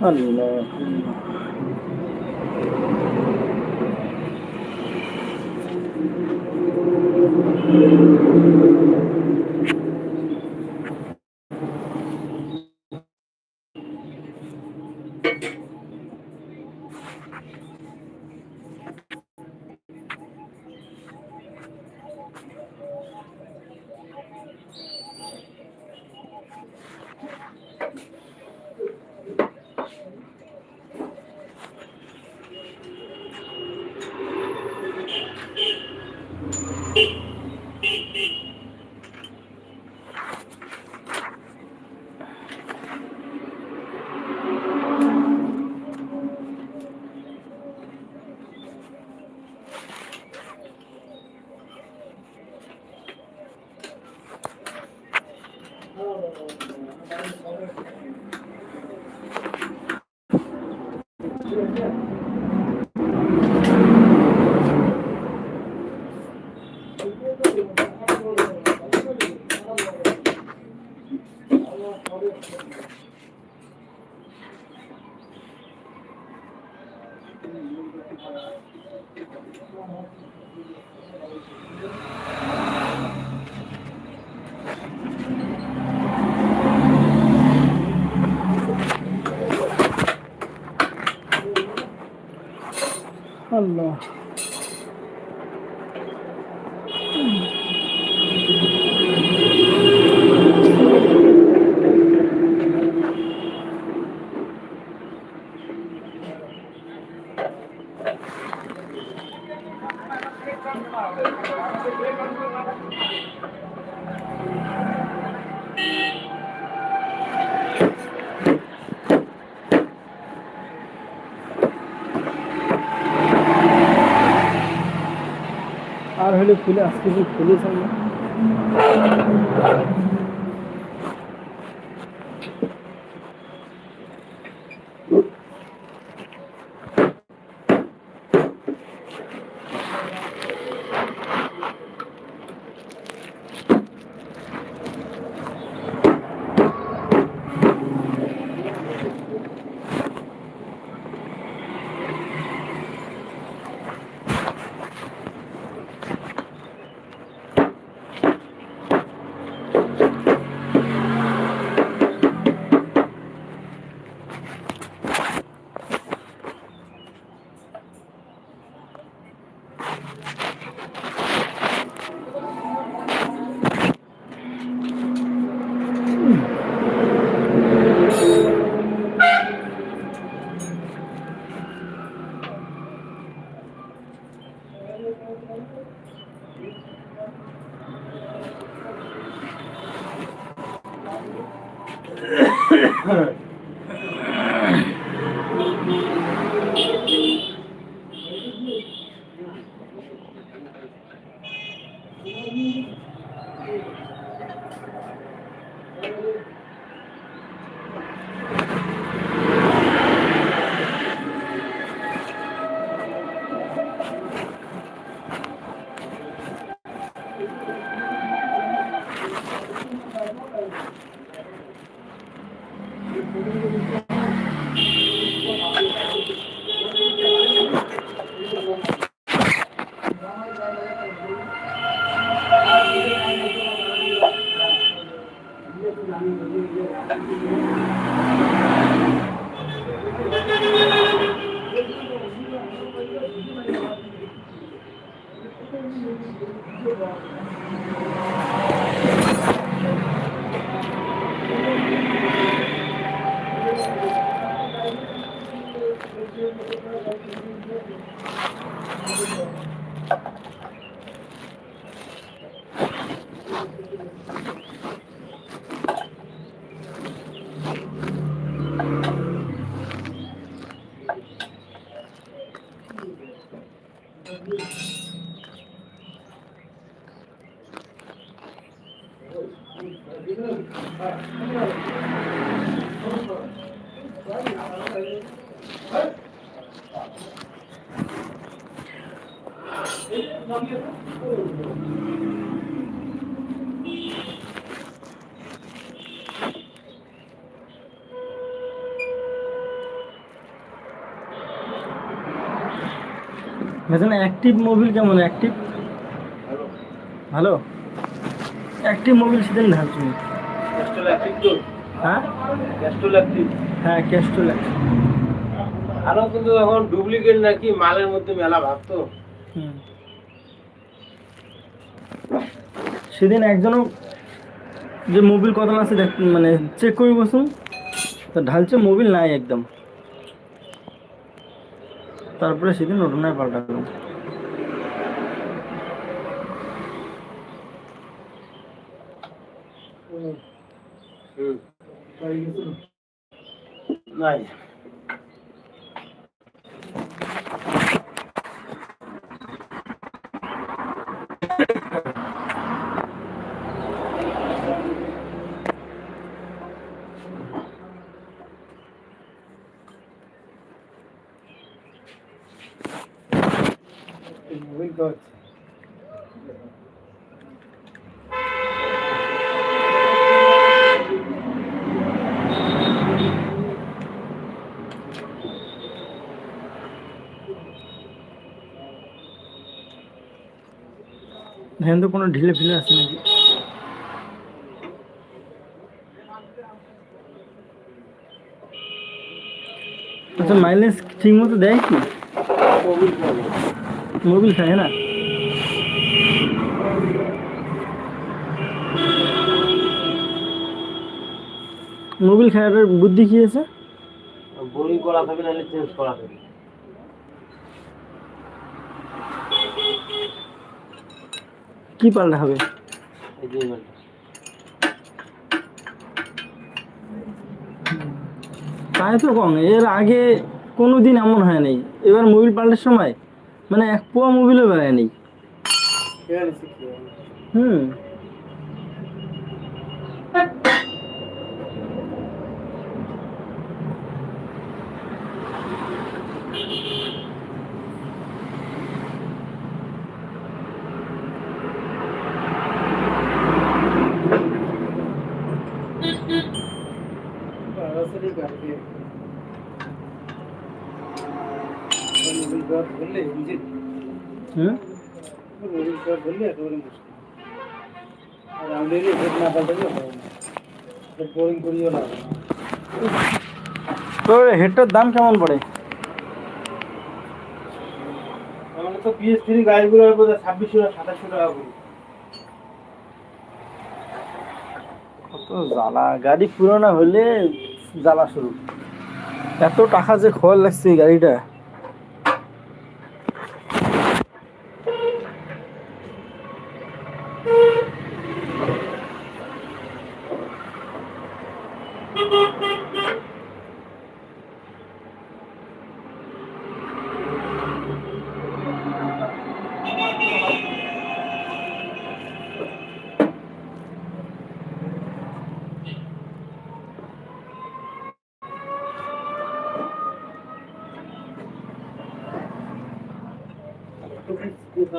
আল্লাহ আল্লাহ আর হলে খুলে আজকে কি এখানে অ্যাক্টিভ মোবিল কেমন? অ্যাক্টিভ ভালো? অ্যাক্টিভ মোবিল সেদিন ঢালছি? ক্যাস্ট্রল অ্যাক্টিভ তো হ্যাঁ ক্যাস্ট্রল অ্যাক্টিভ হ্যাঁ ক্যাস্ট্রোল আরও কিন্তু এখন ডুপ্লিকেট নাকি মালের মধ্যে মেলা ভাবতো হুম। সেদিন একজনও যে মোবিল কত আছে দেখ মানে চেক করে বসুন? তা ঢালছে মোবিল নাই একদম। তারপরে সেদিন নতুনটাই পাল্টালাম। হুম। নাই মোবিল কাজ ভ্যান তো কোনো ঢিলে ফিলে আছে নাকি আচ্ছা মাইলেজ ঠিক মতো দেয় কি মোবিল খায় না মোবিল খাওয়ার বুদ্ধি কি আছে? বোরিং করা থাকবে নাহলে চেঞ্জ করা থাকবে। কি পাল্টা হবে? তাই তো কম এর আগে কোনো দিন এমন হয় নাই। এবার মোবিল পাল্টার সময় মানে এক পোয়া মোবিলও বেড়ায় নেই হুম হুম। তোর হেডটার দাম কেমন পড়ে? আমাদের তো পিএস থ্রি গাড়িগুলোর বোধ হয় ছাব্বিশশো সাতাশশো টাকা করে কত জ্বালা। গাড়ি পুরোনো হলে জ্বালা শুরু। এত টাকা যে খরচ লাগছে এই গাড়িটা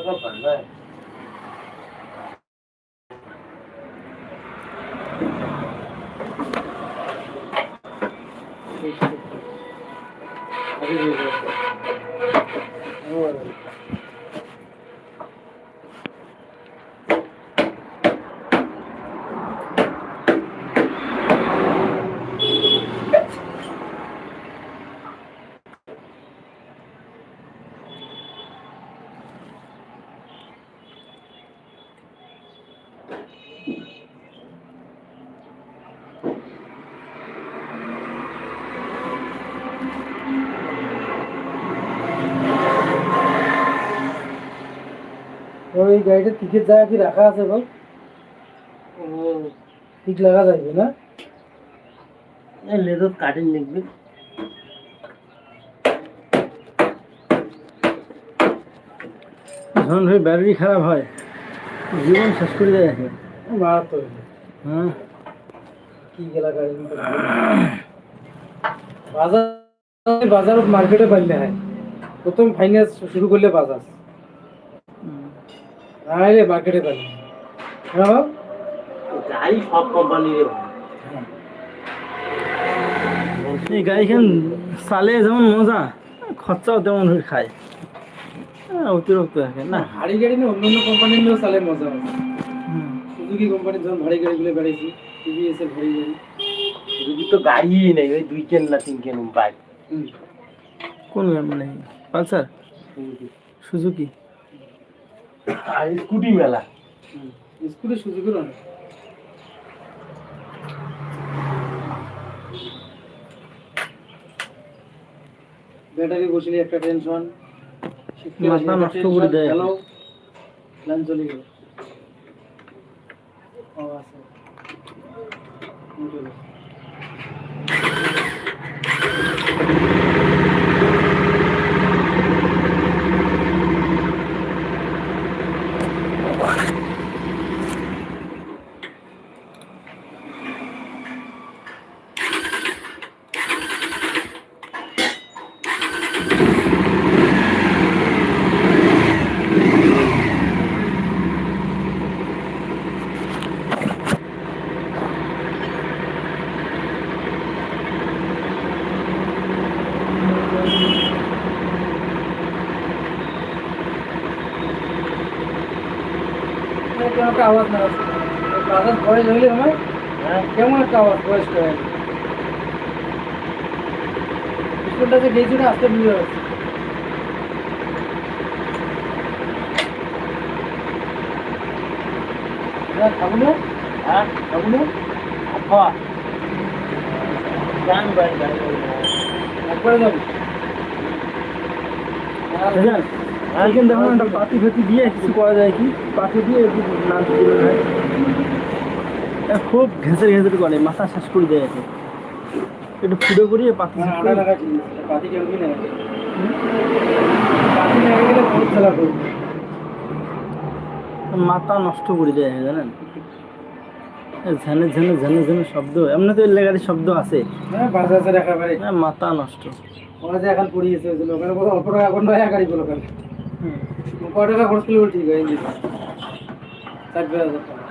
টাকা পায় ওই গাড়িটা টিকিট জায়গা কি রাখা আছে বল? ঠিক লাগা যাবে না? লেদর কাটিং লিখবি যখন ভাই ব্যাটারি খারাপ হয়। জীবন শেষ করে এখন। মারাত্মক। হ্যাঁ। কি গেলা গাড়ি বাজার বাজারত মার্কেটে পাইলে হয়। প্রথম ফাইন্যান্স শুরু করলে বাজার। নাহলে মার্কেটে পাইলে হ্যাঁ যাই সব কোম্পানির এই গাড়িখান চালে যেমন মজা খরচাও তেমন হয়ে খায়। হ্যাঁ, অতিরিক্ত থাকে না? হাড়ি গাড়ি না অন্য অন্য কোম্পানির চালে মজা হুম। সুজুকি কোম্পানির যখন ভারী গাড়িগুলো বেড়েছি টিভিএস এর ভারী গাড়ি। যদি তো গাড়ি নেই ওই দুই কেন না তিন কেন বাইক হুম। কোন মানে পালসার? সুজুকি আর স্কুটি মেলা। সুযোগের অনেক ব্যাটারি বসিলে একটা টেনশন মাথা নষ্ট করে দেয়। হ্যালো লাইন চলে গেল। ও আছে একটা আওয়াজ না বাজার ভয়েস হইলে আমার হ্যাঁ কেমন একটা আওয়াজ ভয়েস করে স্কুলটা যে গেছি না আস্তে বুঝে যাচ্ছে। হ্যাঁ খাব না হ্যাঁ? খাব না আচ্ছা। জান একবারে যাব। এইখান দেখুন একটা পাতি ফাতি দিয়ে কিছু করা যায় কি? পাতি দিয়ে নাচ খুব ঘেঁচে ঘেঁচে করে মাথা শেষ করে দেয় একে। একটু ফুটো করিয়ে পাতি মাথা নষ্ট করে দেয় জানেন? ঝেনে ঝেনে ঝেনে ঝেনে শব্দ এমনি তো লেগারি শব্দ আছে। হ্যাঁ আছে মাথা নষ্ট। ওরা যে এখন পড়িয়েছে ওখানে অল্প টাকা এখন নয়া গাড়ি বলো। ক টাকা খরচ করলে ঠিক হয় ইঞ্জিন ষাট হাজার টাকা।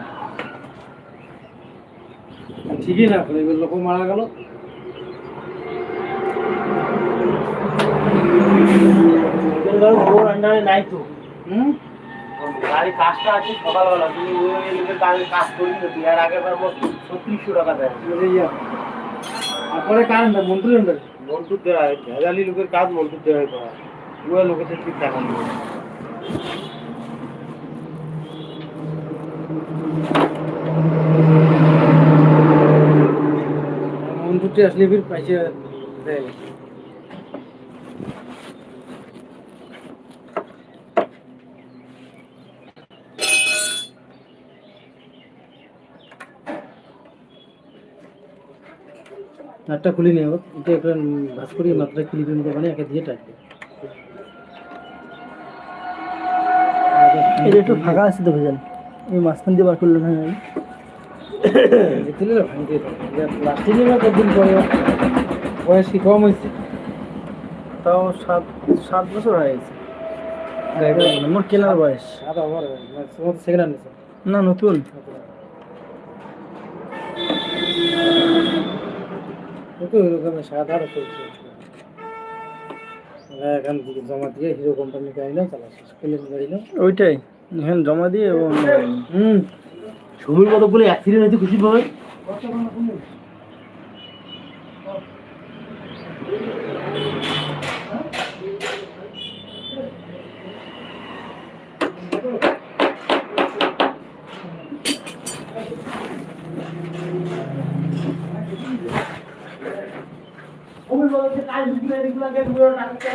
ঠিকই না করে এবার লোক মারা গেল। ওর আন্ডারে নাই তো। হুম? গাড়ি কাজটা আছে সকালবেলা তুমি ওই লোকের কাজ করি না তুই আর আগে বার ছত্রিশশো টাকা দেয়। বলে তারপরে কার আন্ডার মন্ত্রীর মন্টুর দেওয়া হয় ভেজালি লোকের কাজ মন্টুর দেওয়া হয় পুরো লোকের ঠিক নেবে মন্ত্রী আসলে পয়সা দেয় নাটটা খুলি হোক এটা একটা ভাস করি মাত্রা খুলি দিন মানে একে দিয়ে টাকবে এটা একটু ফাঁকা আছে তো বুঝলেন এই মাঝখান দিয়ে বার করল না বয়স কি কম হয়েছে? তাও সাত সাত বছর হয়ে গেছে। মোর কেনার বয়স? না নতুন? তো এরকম সাদা আর চলছে এখান থেকে জমা দিয়ে হিরো কোম্পানিতে নাও চালাচ্ছে স্কুলের গাড়ি ওইটাই এখানে জমা দিয়ে এবং হুম। সমীর মতো বলে অ্যাক্সিডেন্ট হয়েছে খুশি পাবে অভিভাবকের কাজ ঢুকলে এগুলাকে পুরো ডাক্তার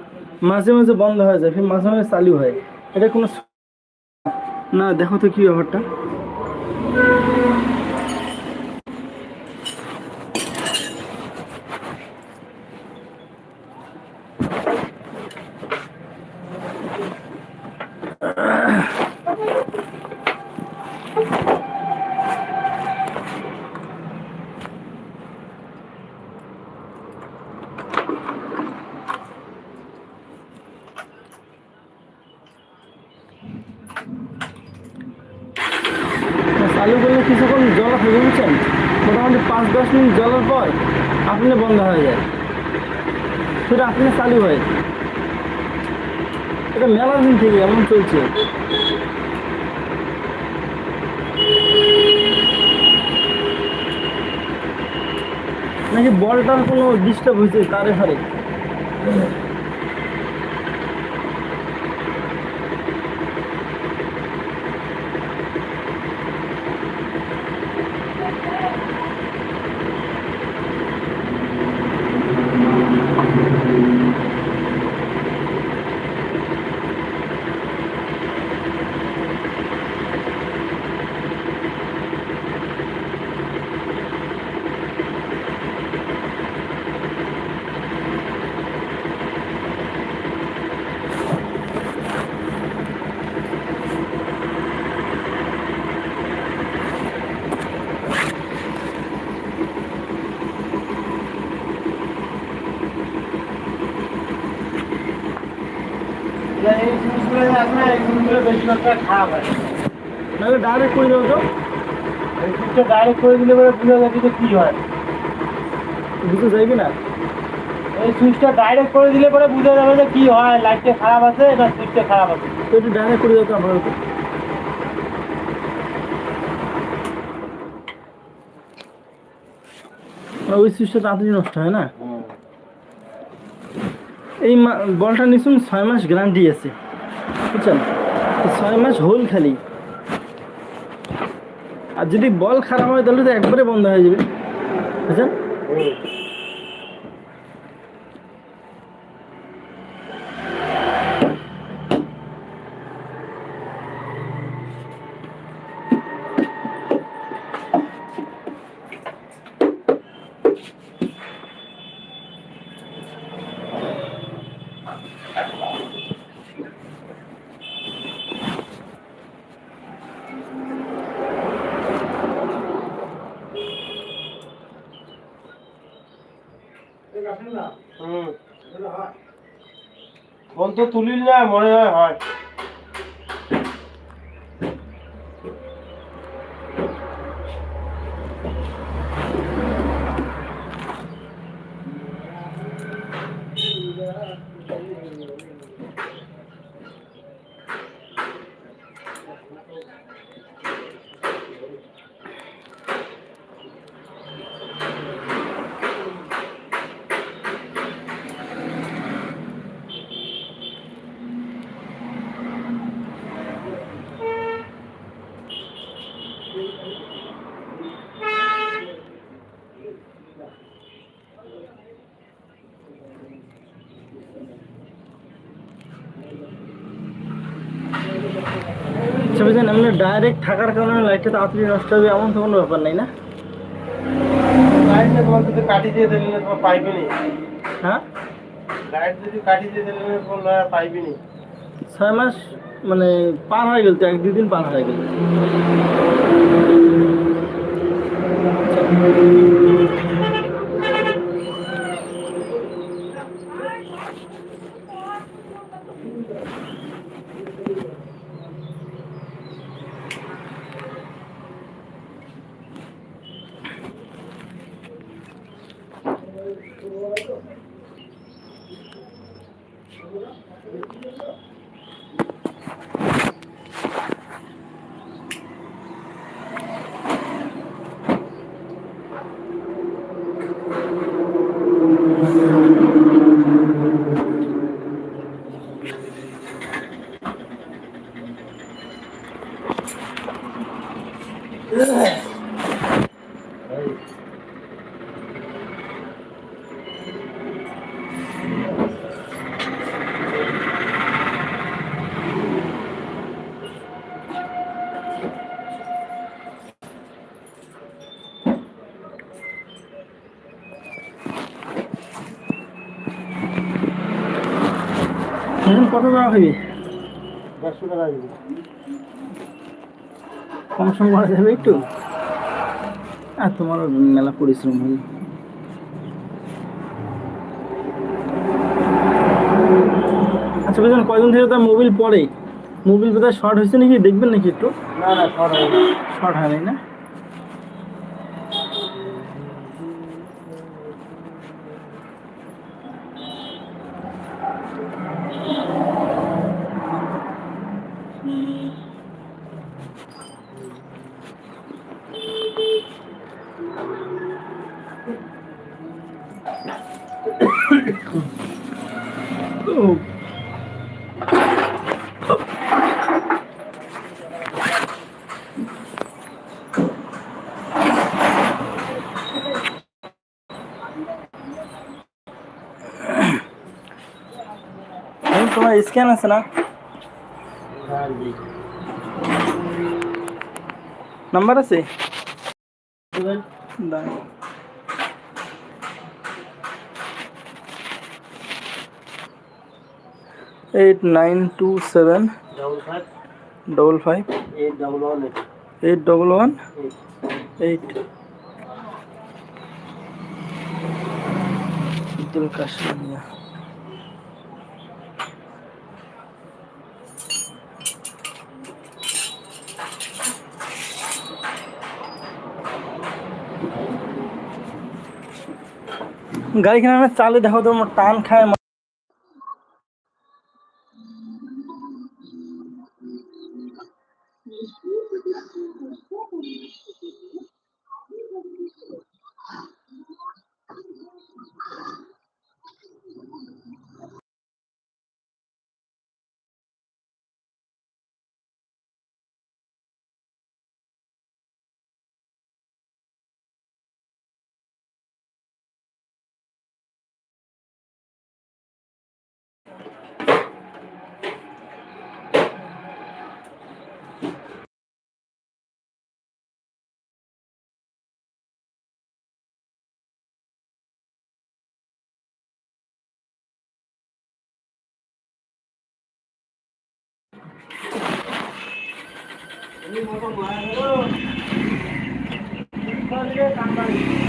মাঝে মাঝে বন্ধ হয়ে যায়, ফির মাঝে মাঝে চালু হয়। এটা কোনো না, দেখো তো কি ব্যাপারটা চালু করলে কিছুক্ষণ জল হবে বুঝছেন মোটামুটি পাঁচ দশ মিনিট জলের পর আপনি বন্ধ হয়ে যায় সেটা আপনি চালু হয় এটা মেলা দিন থেকে এমন চলছে। নাকি বলটার কোনো ডিস্টার্ব হয়েছে তারে ফারে এই জিনিসগুলো আছে না এই খারাপ হয় নাহলে ডাইরেক্ট করে দেবো তো এই সুইচটা ডাইরেক্ট করে দিলে পরে বোঝা যাবে যে কি হয়। বুঝতে যাইবি না। এই সুইচটা ডাইরেক্ট করে দিলে পরে বোঝা যাবে যে কি হয় লাইটটা খারাপ আছে না সুইচটা খারাপ আছে। তো একটু ডাইরেক্ট করে দেবো আপনার ওই সুইচটা তাড়াতাড়ি নষ্ট হয় না? এই বলটা নিশুন ছয় মাস গ্যারান্টি আছে। বুঝছেন? ছয় মাস হোল খালি। আর যদি বল খারাপ হয়, তাহলে তো একবারে বন্ধ হয়ে যাবে। বুঝছেন? তো তুলিল মনে হয় হয়। ডাইরেক্ট থাকার কারণে লাইটটা তাড়াতাড়ি নষ্ট হবে এমন তো কোনো ব্যাপার নাই না? লাইটটা তোমার যদি কাটি দিয়ে দিলে তোমার পাইবে হ্যাঁ? লাইট যদি দিয়ে দিলে পাইবি নি ছয় মাস মানে পার হয়ে গেল তো এক দুদিন পার হয়ে গেল এখন কত টাকা হইবে দেড়শো টাকা দিবি কম সম করা যাবে একটু? আর তোমারও মেলা পরিশ্রম হবে আচ্ছা বুঝলেন কয়দিন থেকে তো মোবিল পড়ে। মোবিল বোধহয় শর্ট হয়েছে নাকি? দেখবেন নাকি একটু? না না শর্ট হয়ে শর্ট হয় না ও এই তোমার স্ক্যান আছে না? নাম্বার আছে? Eight nine two seven double five eight double one eight eight double one eight eight Abdul Kasim Mia গাড়িখানে আমি চালে দেখো তো আমার টান খায় কাম